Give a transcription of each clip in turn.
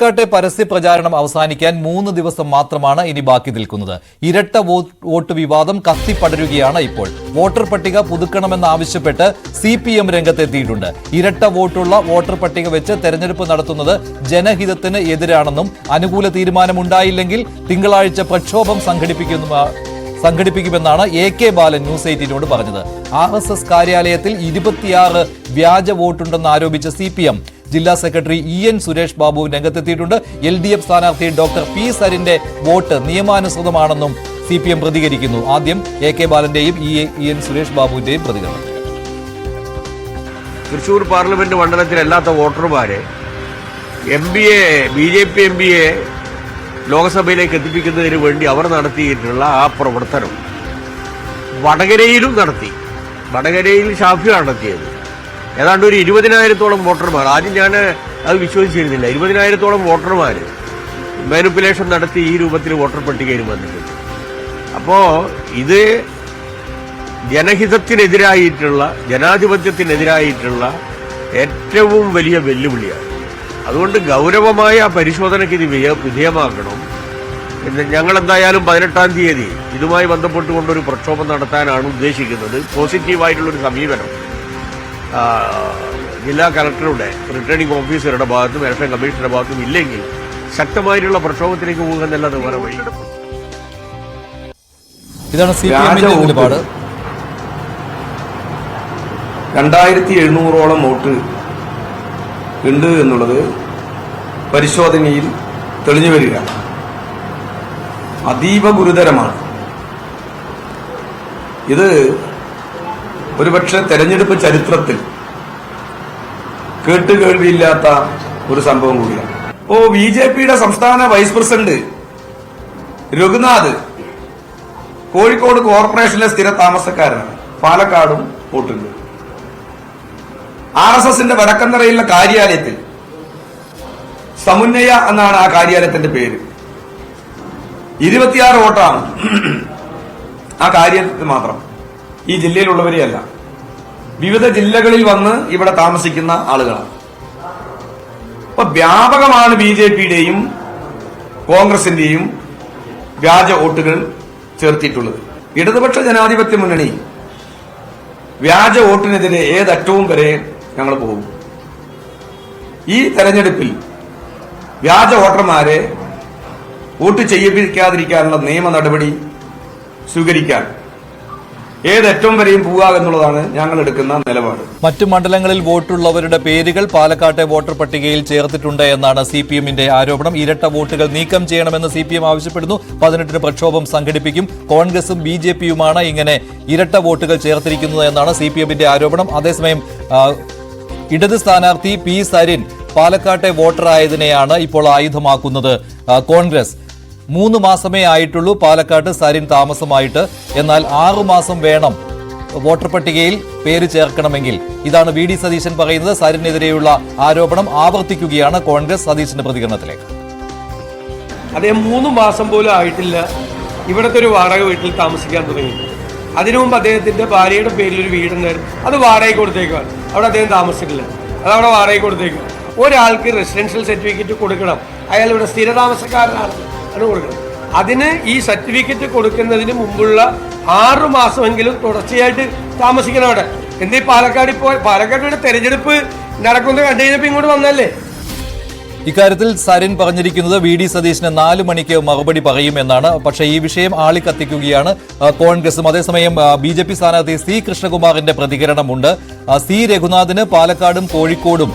പാലക്കാട്ടെ പരസ്യ പ്രചാരണം അവസാനിക്കാൻ മൂന്ന് ദിവസം മാത്രമാണ് ഇനി ബാക്കി നിൽക്കുന്നത്. ഇരട്ട വോട്ട് വിവാദം കത്തിപ്പടരുകയാണ് ഇപ്പോൾ. വോട്ടർ പട്ടിക പുതുക്കണമെന്നാവശ്യപ്പെട്ട് സി പി എം രംഗത്തെത്തിയിട്ടുണ്ട്. ഇരട്ട വോട്ടുള്ള വോട്ടർ പട്ടിക വെച്ച് തെരഞ്ഞെടുപ്പ് നടത്തുന്നത് ജനഹിതത്തിന് എതിരാണെന്നും അനുകൂല തീരുമാനമുണ്ടായില്ലെങ്കിൽ തിങ്കളാഴ്ച പ്രക്ഷോഭം സംഘടിപ്പിക്കുന്ന സംഘടിപ്പിക്കുമെന്നാണ് എ കെ ബാലൻ ന്യൂസ് എയ്റ്റീനോട് പറഞ്ഞത്. ആർ എസ് എസ് കാര്യാലയത്തിൽ ഇരുപത്തിയാറ് വ്യാജ വോട്ടുണ്ടെന്ന് ആരോപിച്ച സി പി എം ജില്ലാ secretary E N Suresh Babu രംഗത്തെത്തിയിട്ടുണ്ട്. എൽ ഡി എഫ് സ്ഥാനാർത്ഥി ഡോക്ടർ പി സരിന്റെ വോട്ട് നിയമാനുസൃതമാണെന്നും സി പി എം പ്രതികരിക്കുന്നു. ആദ്യം എ കെ ബാലന്റെയും ഇ എൻ സുരേഷ് ബാബുവിന്റെയും പ്രതികരണം. തൃശൂർ പാർലമെന്റ് മണ്ഡലത്തിലല്ലാത്ത വോട്ടർമാരെ M P A B J P M പിയെ ലോക്സഭയിലേക്ക് എത്തിപ്പിക്കുന്നതിന് വേണ്ടി അവർ നടത്തിയിട്ടുള്ള ആ പ്രവർത്തനം വടകരയിലും നടത്തി. വടകരയിൽ ഷാഫിയാണ് നടത്തിയത്. ഏതാണ്ട് ഒരു ഇരുപതിനായിരത്തോളം വോട്ടർമാർ. ആദ്യം ഞാൻ അത് വിശ്വസിച്ചിരുന്നില്ല. ഇരുപതിനായിരത്തോളം വോട്ടർമാർ മാനിപ്പുലേഷൻ നടത്തി ഈ രൂപത്തിൽ വോട്ടർ പട്ടികയിൽ വന്നിട്ടുണ്ട്. അപ്പോൾ ഇത് ജനഹിതത്തിനെതിരായിട്ടുള്ള ജനാധിപത്യത്തിനെതിരായിട്ടുള്ള ഏറ്റവും വലിയ വെല്ലുവിളിയാണ്. അതുകൊണ്ട് ഗൗരവമായ പരിശോധനയ്ക്ക് ഇത് വിധേയമാക്കണം ഞങ്ങൾ എന്തായാലും പതിനെട്ടാം തീയതി ഇതുമായി ബന്ധപ്പെട്ടുകൊണ്ടൊരു പ്രക്ഷോഭം നടത്താനാണ് ഉദ്ദേശിക്കുന്നത്. പോസിറ്റീവായിട്ടുള്ളൊരു സമീപനം. ജില്ലാ കലക്ടറുടെ റിട്ടേണിംഗ് ഓഫീസറുടെ ഭാഗത്തും ഇലക്ഷൻ കമ്മീഷണറുടെ ഭാഗത്തും ഇല്ലെങ്കിൽ ശക്തമായിട്ടുള്ള പ്രക്ഷോഭത്തിലേക്ക് പോകുന്നല്ലാതെ വേറെ വഴി. ഇതാണ് സി പി എമ്മിന്റെ വ്യാജ വോട്ട്. നിലപാട്. രണ്ടായിരത്തി എഴുന്നൂറോളം വോട്ട് ഉണ്ട് എന്നുള്ളത് പരിശോധനയിൽ തെളിഞ്ഞു വരിക. അതീവ ഗുരുതരമാണ്. ഇത് ഒരുപക്ഷെ തെരഞ്ഞെടുപ്പ് ചരിത്രത്തിൽ കേട്ടുകേൾവിയില്ലാത്ത ഒരു സംഭവം കൂടിയാണ്. ഇപ്പോ ബി ജെ പിയുടെ സംസ്ഥാന വൈസ് പ്രസിഡന്റ് രഘുനാഥ് കോഴിക്കോട് കോർപ്പറേഷനിലെ സ്ഥിര താമസക്കാരനാണ്. പാലക്കാടും പോട്ടുണ്ട്. ആർ എസ് എസിന്റെ വടക്കന്തറയിലെ കാര്യാലയത്തിൽ സമുന്നയ എന്നാണ് ആ കാര്യാലയത്തിന്റെ പേര്. ഇരുപത്തിയാറ് വോട്ടാണ് ആ കാര്യത്തിൽ മാത്രം. ഈ ജില്ലയിലുള്ളവരെയല്ല വിവിധ ജില്ലകളിൽ വന്ന് ഇവിടെ താമസിക്കുന്ന ആളുകളാണ്. അപ്പൊ വ്യാപകമാണ് ബി ജെ പിയുടെയും കോൺഗ്രസിന്റെയും വ്യാജ വോട്ടുകൾ ചേർത്തിട്ടുള്ളത്. ഇടതുപക്ഷ ജനാധിപത്യ മുന്നണി വ്യാജ വോട്ടിനെതിരെ ഏതറ്റവും വരെ ഞങ്ങൾ പോകും. ഈ തെരഞ്ഞെടുപ്പിൽ വ്യാജ വോട്ടർമാരെ വോട്ട് ചെയ്യിപ്പിക്കാതിരിക്കാനുള്ള നിയമ നടപടി സ്വീകരിക്കാൻ ഏതറ്റവും വരെയും പോവുക എന്നുള്ളതാണ് ഞങ്ങൾ എടുക്കുന്ന നിലപാട്. മറ്റു മണ്ഡലങ്ങളിൽ വോട്ടുള്ളവരുടെ പേരുകൾ പാലക്കാട്ടെ വോട്ടർ പട്ടികയിൽ ചേർത്തിട്ടുണ്ട് എന്നാണ് സി പി എമ്മിന്റെ ആരോപണം. ഇരട്ട വോട്ടുകൾ നീക്കം ചെയ്യണമെന്ന് സി പി എം ആവശ്യപ്പെടുന്നു. പതിനെട്ടിന് പ്രക്ഷോഭം സംഘടിപ്പിക്കും. കോൺഗ്രസും ബി ജെ പിയുമാണ് ഇങ്ങനെ ഇരട്ട വോട്ടുകൾ ചേർത്തിരിക്കുന്നത് എന്നാണ് സി പി എമ്മിന്റെ ആരോപണം. അതേസമയം ഇടത് സ്ഥാനാർത്ഥി പി സരിൻ പാലക്കാട്ടെ വോട്ടറായതിനെയാണ് ഇപ്പോൾ ആയുധമാക്കുന്നത്. കോൺഗ്രസ് മൂന്ന് മാസമേ ആയിട്ടുള്ളൂ പാലക്കാട് സരിൻ താമസമായിട്ട്. എന്നാൽ ആറു മാസം വേണം വോട്ടർ പട്ടികയിൽ പേര് ചേർക്കണമെങ്കിൽ. ഇതാണ് വി ഡി സതീശൻ പറയുന്നത്. സരിനെതിരെയുള്ള ആരോപണം ആവർത്തിക്കുകയാണ് കോൺഗ്രസ് സതീശന്റെ പ്രതികരണത്തിലേക്ക്. അദ്ദേഹം മൂന്ന് മാസം പോലും ആയിട്ടില്ല. ഇവിടുത്തെ ഒരു വാടക വീട്ടിൽ താമസിക്കാൻ തുടങ്ങി. അതിനു മുമ്പ് അദ്ദേഹത്തിന്റെ ഭാര്യയുടെ പേരിൽ ഒരു വീടുണ്ടായിരുന്നു. അത് വാടക കൊടുത്തേക്കാണ് അവിടെ അദ്ദേഹം താമസിക്കില്ല അത് അവിടെ വാടക കൊടുത്തേക്കും ഒരാൾക്ക് റെസിഡൻഷ്യൽ സർട്ടിഫിക്കറ്റ് കൊടുക്കണം. അയാൾ ഇവിടെ സ്ഥിര അത് കൊടുക്കണം. അതിന് ഈ സർട്ടിഫിക്കറ്റ് കൊടുക്കുന്നതിന് മുമ്പുള്ള ആറു മാസമെങ്കിലും തുടർച്ചയായിട്ട് താമസിക്കണം അവിടെ. എന്തേ പാലക്കാട് ഇപ്പോൾ പാലക്കാട് തെരഞ്ഞെടുപ്പ് നടക്കുന്നത് കണ്ടു കഴിഞ്ഞപ്പോൾ ഇങ്ങോട്ട് വന്നല്ലേ ഇക്കാര്യത്തിൽ സരിൻ പറഞ്ഞിരിക്കുന്നത് വി ഡി സതീശന് നാല് മണിക്ക് മറുപടി പറയും എന്നാണ് പക്ഷേ ഈ വിഷയം ആളിക്കത്തിക്കുകയാണ്. കത്തിക്കുകയാണ് കോൺഗ്രസും അതേസമയം ബി ജെ പി സ്ഥാനാർത്ഥി സി കൃഷ്ണകുമാറിന്റെ പ്രതികരണമുണ്ട്. സി രഘുനാഥിന് പാലക്കാടും കോഴിക്കോടും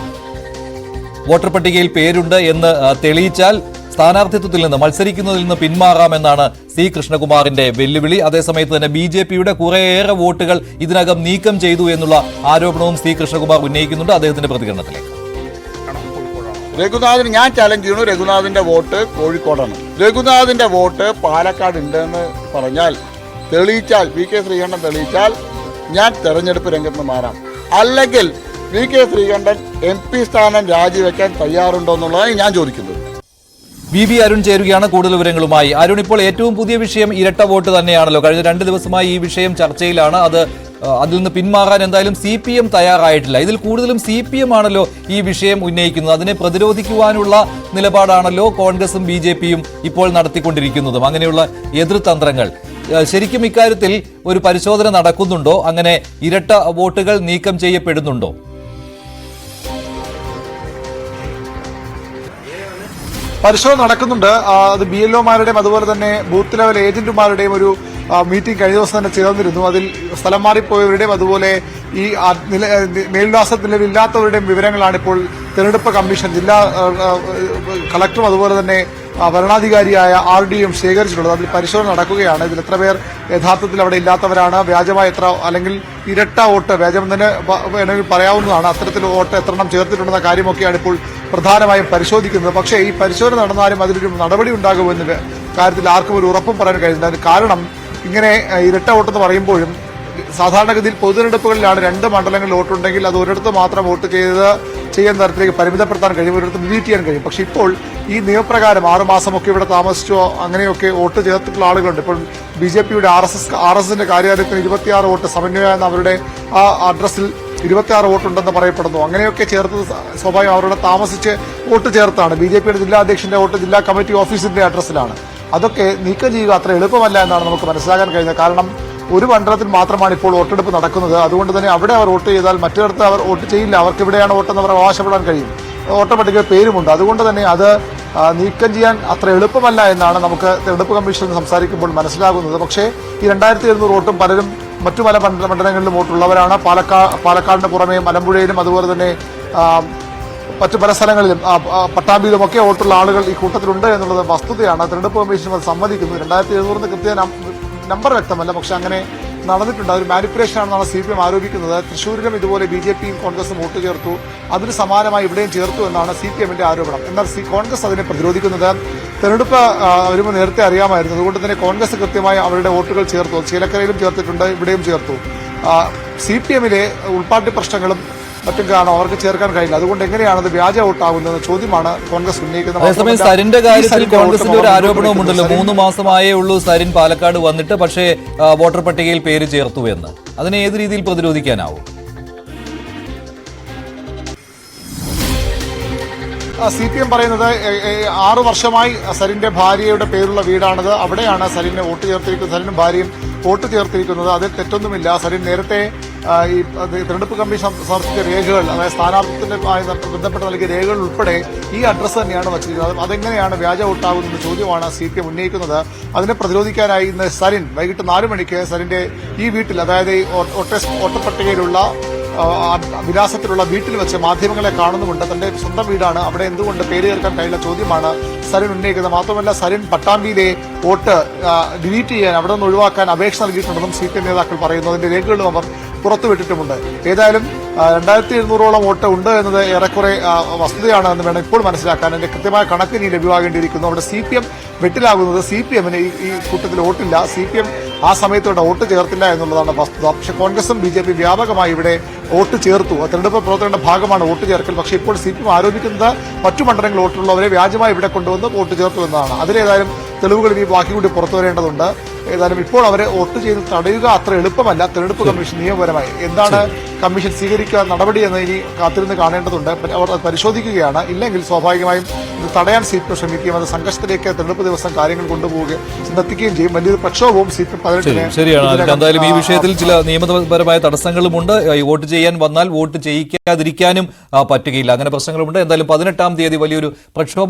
വോട്ടർ പട്ടികയിൽ പേരുണ്ട് എന്ന് തെളിയിച്ചാൽ സ്ഥാനാർത്ഥിത്വത്തിൽ നിന്ന് മത്സരിക്കുന്നതിൽ നിന്ന് പിന്മാറാമെന്നാണ് സി കൃഷ്ണകുമാറിന്റെ വെല്ലുവിളി. അതേസമയത്ത് തന്നെ ബി ജെ പിയുടെ കുറേയേറെ വോട്ടുകൾ ഇതിനകം നീക്കം ചെയ്തു എന്നുള്ള ആരോപണവും സി കൃഷ്ണകുമാർ ഉന്നയിക്കുന്നുണ്ട് അദ്ദേഹത്തിന്റെ പ്രതികരണത്തിലേക്ക്. രഘുനാഥിന് ഞാൻ ചാലഞ്ച് ചെയ്യുന്നു രഘുനാഥിന്റെ വോട്ട് കോഴിക്കോടാണ്. രഘുനാഥിന്റെ വോട്ട് പാലക്കാട് ഉണ്ടെന്ന് പറഞ്ഞാൽ തെളിയിച്ചാൽ വി കെ ശ്രീകണ്ഠൻ തെളിയിച്ചാൽ ഞാൻ തെരഞ്ഞെടുപ്പ് രംഗത്ത് മാറാം. അല്ലെങ്കിൽ V K Sreekantan M P സ്ഥാനം രാജിവെക്കാൻ തയ്യാറുണ്ടോ എന്നുള്ളതാണ് ഞാൻ ചോദിക്കുന്നത്. വി വി അരുൺ ചേരുകയാണ് കൂടുതൽ വിവരങ്ങളുമായി. അരുൺ ഇപ്പോൾ ഏറ്റവും പുതിയ വിഷയം ഇരട്ട വോട്ട് തന്നെയാണല്ലോ. കഴിഞ്ഞ രണ്ട് ദിവസമായി ഈ വിഷയം ചർച്ചയിലാണ്. അത് അതിൽ നിന്ന് പിന്മാറാൻ എന്തായാലും സി പി എം തയ്യാറായിട്ടില്ല. ഇതിൽ കൂടുതലും സി പി എം ആണല്ലോ ഈ വിഷയം ഉന്നയിക്കുന്നത്. അതിനെ പ്രതിരോധിക്കുവാനുള്ള നിലപാടാണല്ലോ കോൺഗ്രസും ബി ജെ പിയും ഇപ്പോൾ നടത്തിക്കൊണ്ടിരിക്കുന്നതും. അങ്ങനെയുള്ള എതിർതന്ത്രങ്ങൾ. ശരിക്കും ഇക്കാര്യത്തിൽ ഒരു പരിശോധന നടക്കുന്നുണ്ടോ? അങ്ങനെ ഇരട്ട വോട്ടുകൾ നീക്കം ചെയ്യപ്പെടുന്നുണ്ടോ? പരിശോധന നടക്കുന്നുണ്ട്. അത് ബി എൽ ഒമാരുടെയും അതുപോലെ തന്നെ ബൂത്ത് ലെവൽ ഏജന്റുമാരുടെയും ഒരു മീറ്റിംഗ് കഴിഞ്ഞ ദിവസം തന്നെ ചേർന്നിരുന്നു. അതിൽ സ്ഥലം മാറിപ്പോയവരുടെയും അതുപോലെ ഈ മേൽവിലാസ നിലവില്ലാത്തവരുടെയും വിവരങ്ങളാണ് ഇപ്പോൾ തെരഞ്ഞെടുപ്പ് കമ്മീഷൻ ജില്ലാ കളക്ടറും അതുപോലെ തന്നെ ആ, ഭരണാധികാരിയായ ആർ ഡി എം ശേഖരിച്ചിട്ടുള്ളത്. അതിൽ പരിശോധന നടക്കുകയാണ്. ഇതിൽ എത്ര പേർ യഥാർത്ഥത്തിൽ അവിടെ ഇല്ലാത്തവരാണ്? വ്യാജമായ എത്ര അല്ലെങ്കിൽ ഇരട്ട വോട്ട്? വ്യാജം തന്നെ വേണമെങ്കിൽ പറയാവുന്നതാണ്. അത്തരത്തിൽ വോട്ട് എത്ര എണ്ണം ചേർത്തിട്ടുണ്ടെന്ന കാര്യമൊക്കെയാണ് ഇപ്പോൾ പ്രധാനമായും പരിശോധിക്കുന്നത്. പക്ഷേ ഈ പരിശോധന നടന്നാലും അതിലൊരു നടപടി ഉണ്ടാകുമെന്ന കാര്യത്തിൽ ആർക്കും ഒരു ഉറപ്പും പറയാൻ കഴിയുന്നില്ല. കാരണം ഇങ്ങനെ ഇരട്ട വോട്ടെന്ന് പറയുമ്പോഴും സാധാരണഗതിയിൽ പൊതുതെരഞ്ഞെടുപ്പുകളിലാണ് രണ്ട് മണ്ഡലങ്ങളിൽ വോട്ടുണ്ടെങ്കിൽ അത് ഒരിടത്ത് മാത്രം വോട്ട് ചെയ്ത് ചെയ്യുന്ന തരത്തിലേക്ക് പരിമിതപ്പെടുത്താൻ കഴിയും ഒരിടത്ത് ഡിലീറ്റ് ചെയ്യാൻ കഴിയും. പക്ഷേ ഇപ്പോൾ ഈ നിയമപ്രകാരം ആറ് മാസമൊക്കെ ഇവിടെ താമസിച്ചോ അങ്ങനെയൊക്കെ വോട്ട് ചേർത്തിട്ടുള്ള ആളുകളുണ്ട്. ഇപ്പോൾ ബി ജെ പിയുടെ R S S R S എസിന്റെ കാര്യാലയത്തിന് ഇരുപത്തിയാറ് വോട്ട് സമന്വയ എന്ന അവരുടെ ആ അഡ്രസ്സിൽ ഇരുപത്തിയാറ് വോട്ടുണ്ടെന്ന് പറയപ്പെടുന്നു. അങ്ങനെയൊക്കെ ചേർത്ത് സ്വാഭാവികം അവരുടെ താമസിച്ച് വോട്ട് ചേർത്താണ്. ബി ജെ പിയുടെ ജില്ലാ അധ്യക്ഷന്റെ വോട്ട് ജില്ലാ കമ്മിറ്റി ഓഫീസിന്റെ അഡ്രസ്സിലാണ്. അതൊക്കെ നീക്കം ചെയ്യുക അത്ര എളുപ്പമല്ല എന്നാണ് നമുക്ക് മനസ്സിലാക്കാൻ കഴിയുന്നത്. കാരണം ഒരു മണ്ഡലത്തിൽ മാത്രമാണ് ഇപ്പോൾ വോട്ടെടുപ്പ് നടക്കുന്നത്. അതുകൊണ്ട് തന്നെ അവിടെ അവർ വോട്ട് ചെയ്താൽ മറ്റിടത്ത് അവർ വോട്ട് ചെയ്യില്ല. അവർക്ക് ഇവിടെയാണ് വോട്ടെന്ന് അവർ അവകാശപ്പെടാൻ കഴിയും. വോട്ടർ പേരുമുണ്ട്. അതുകൊണ്ട് തന്നെ അത് നീക്കം ചെയ്യാൻ അത്ര എളുപ്പമല്ല എന്നാണ് നമുക്ക് തെരഞ്ഞെടുപ്പ് കമ്മീഷനിൽ സംസാരിക്കുമ്പോൾ മനസ്സിലാകുന്നത്. പക്ഷേ ഈ രണ്ടായിരത്തി എഴുന്നൂറ് വോട്ടും പലരും മറ്റു പല മണ്ഡല മണ്ഡലങ്ങളിലും വോട്ടുള്ളവരാണ്. പാലക്കാ പാലക്കാടിന് പുറമെ മലമ്പുഴയിലും അതുപോലെ തന്നെ മറ്റു പല സ്ഥലങ്ങളിലും പട്ടാമ്പിയിലും ഒക്കെ വോട്ടുള്ള ആളുകൾ ഈ കൂട്ടത്തിലുണ്ട് എന്നുള്ളത് വസ്തുതയാണ്. തെരഞ്ഞെടുപ്പ് കമ്മീഷൻ അത് സമ്മതിക്കുന്നു. രണ്ടായിരത്തി എഴുന്നൂറിന് കൃത്യ നമ്പർ വ്യക്തമല്ല പക്ഷെ അങ്ങനെ നടന്നിട്ടുണ്ട്. അതൊരു മാനിപ്പുലേഷൻ ആണെന്നാണ് സി പി എം ആരോപിക്കുന്നത്. തൃശ്ശൂരിലും ഇതുപോലെ ബി ജെ പിയും കോൺഗ്രസും വോട്ട് ചേർത്തു. അതിന് സമാനമായി ഇവിടെയും ചേർത്തു എന്നാണ് സി പി എമ്മിന്റെ ആരോപണം. എന്നാൽ സി കോൺഗ്രസ് അതിനെ പ്രതിരോധിക്കുന്നത് തെരഞ്ഞെടുപ്പ് വരുമ്പോൾ നേരത്തെ അറിയാമായിരുന്നു. അതുകൊണ്ട് തന്നെ കോൺഗ്രസ് കൃത്യമായി അവരുടെ വോട്ടുകൾ ചേർത്തു. ചീലക്കരയിലും ചേർത്തിട്ടുണ്ട് ഇവിടെയും ചേർത്തു. സി പി എമ്മിലെ ഉൾപ്പാട്ടി പ്രശ്നങ്ങളും മറ്റും കാരണം അവർക്ക് ചേർക്കാൻ കഴിയില്ല. അതുകൊണ്ട് എങ്ങനെയാണ് അത് വ്യാജ വോട്ടാകുന്നത് ചോദ്യമാണ് കോൺഗ്രസ് ഉന്നയിക്കുന്നത് അതേസമയം സരിന്റെ കാര്യത്തിൽ കോൺഗ്രസിന്റെ ഒരു ആരോപണവുമുണ്ടല്ലോ. ആരോപണവും ഉണ്ടല്ലോ സരിൻ- മൂന്ന് മാസമായേ ഉള്ളൂ സരിൻ പാലക്കാട് വന്നിട്ട് പക്ഷേ വോട്ടർ പട്ടികയിൽ പേര് ചേർത്തു എന്ന്. അതിനെ ഏത് രീതിയിൽ പ്രതിരോധിക്കാനാവും? സി പി എം പറയുന്നത് ആറു വർഷമായി സരിന്റെ ഭാര്യയുടെ പേരുള്ള വീടാണത്. അവിടെയാണ് സരിനെ വോട്ട് ചേർത്തിരിക്കുന്നത്. സരിനും ഭാര്യയും വോട്ട് ചേർത്തിരിക്കുന്നത്. അതിൽ തെറ്റൊന്നുമില്ല. സരിൻ നേരത്തെ ഈ തിരഞ്ഞെടുപ്പ് കമ്മീഷൻ സമർപ്പിച്ച രേഖകൾ അതായത് സ്ഥാനാർത്ഥിത്തിന്റെ ബന്ധപ്പെട്ട് നൽകിയ രേഖകൾ ഉൾപ്പെടെ ഈ അഡ്രസ്സ് തന്നെയാണ് വച്ചിരിക്കുന്നത്. അത് അതെങ്ങനെയാണ് വ്യാജ വോട്ടാകുന്ന ചോദ്യമാണ് സി പി എം ഉന്നയിക്കുന്നത്. അതിനെ പ്രതിരോധിക്കാനായി ഇന്ന് സരിൻ വൈകിട്ട് നാല് മണിക്ക് സരിന്റെ ഈ വീട്ടിൽ അതായത് ഈ വോട്ട- വോട്ടർ വോട്ടർ പട്ടികയിലുള്ള ആ, ആ വിലാസത്തിലുള്ള വീട്ടിൽ വെച്ച് മാധ്യമങ്ങളെ കാണുന്നുമുണ്ട്. തന്റെ സ്വന്തം വീടാണ്. അവിടെ എന്തുകൊണ്ട് പേര് ചേർക്കാൻ കഴിയില്ല ചോദ്യമാണ് സരിൻ ഉന്നയിക്കുന്നത്. മാത്രമല്ല സരിൻ പട്ടാമ്പിയിലെ വോട്ട് ഡിലീറ്റ് ചെയ്യാൻ അവിടെ നിന്ന് ഒഴിവാക്കാൻ അപേക്ഷ നൽകിയിട്ടുണ്ടെന്നും സി പി എം നേതാക്കൾ പറയുന്നു. അതിന്റെ രേഖകളും അവർ പുറത്തുവിട്ടിട്ടുമുണ്ട്. ഏതായാലും രണ്ടായിരത്തി എഴുന്നൂറോളം വോട്ട് ഉണ്ട് എന്നത് ഏറെക്കുറെ വസ്തുതയാണ് എന്ന് വേണം ഇപ്പോൾ മനസ്സിലാക്കാൻ. അതിന്റെ കൃത്യമായ കണക്ക് ഇനി ലഭ്യമാകേണ്ടിയിരിക്കുന്നു. അവിടെ സി പി എം വെട്ടിലാകുന്നത് സി പി എമ്മിന് ഈ കൂട്ടത്തിൽ വോട്ടില്ല. സി പി എം ആ സമയത്ത് ഇവിടെ വോട്ട് ചേർത്തില്ല എന്നുള്ളതാണ് വസ്തുത. പക്ഷേ കോൺഗ്രസും ബി ജെ പി വ്യാപകമായി ഇവിടെ വോട്ട് ചേർത്തു. തെരഞ്ഞെടുപ്പ് പ്രവർത്തനങ്ങളുടെ ഭാഗമാണ് വോട്ട് ചേർക്കൽ. പക്ഷേ ഇപ്പോൾ സി പി എം ആരോപിക്കുന്നത് മറ്റു മണ്ഡലങ്ങളിൽ വോട്ടുള്ളവരെ വ്യാജമായി ഇവിടെ കൊണ്ടുവന്ന് വോട്ട് ചേർത്തു എന്നതാണ്. അതിലേതായാലും തെളിവുകൾ ഇനി ബാക്കി കൂടി പുറത്തു വരേണ്ടതുണ്ട്. ഏതായാലും ഇപ്പോൾ അവരെ വോട്ട് ചെയ്ത് തടയുക അത്ര എളുപ്പമല്ല. തെരഞ്ഞെടുപ്പ് കമ്മീഷൻ നിയമപരമായി എന്താണ് കമ്മീഷൻ സ്വീകരിക്കുക നടപടി എന്ന് ഇനി കാത്തിരുന്ന് കാണേണ്ടതുണ്ട്. അവർ അത് പരിശോധിക്കുകയാണ്. ഇല്ലെങ്കിൽ സ്വാഭാവികമായും ഇത് തടയാൻ സി പി ശ്രമിക്കുകയും അത് സംഘർഷത്തിലേക്ക് തെരഞ്ഞെടുപ്പ് ദിവസം കാര്യങ്ങൾ കൊണ്ടുപോവുകയും ചെന്നെത്തിക്കുകയും ചെയ്യും. വലിയൊരു പ്രക്ഷോഭവും സി പി പതിനെട്ടിന് ശരിയാണ്. എന്തായാലും ഈ വിഷയത്തിൽ ചില നിയമപരമായ തടസ്സങ്ങളുമുണ്ട്. വോട്ട് ചെയ്യാൻ വന്നാൽ വോട്ട് ചെയ്യിക്കാതിരിക്കാനും പറ്റുകയില്ല. അങ്ങനെ പ്രശ്നങ്ങളുമുണ്ട്. എന്തായാലും പതിനെട്ടാം തീയതി വലിയൊരു പ്രക്ഷോഭം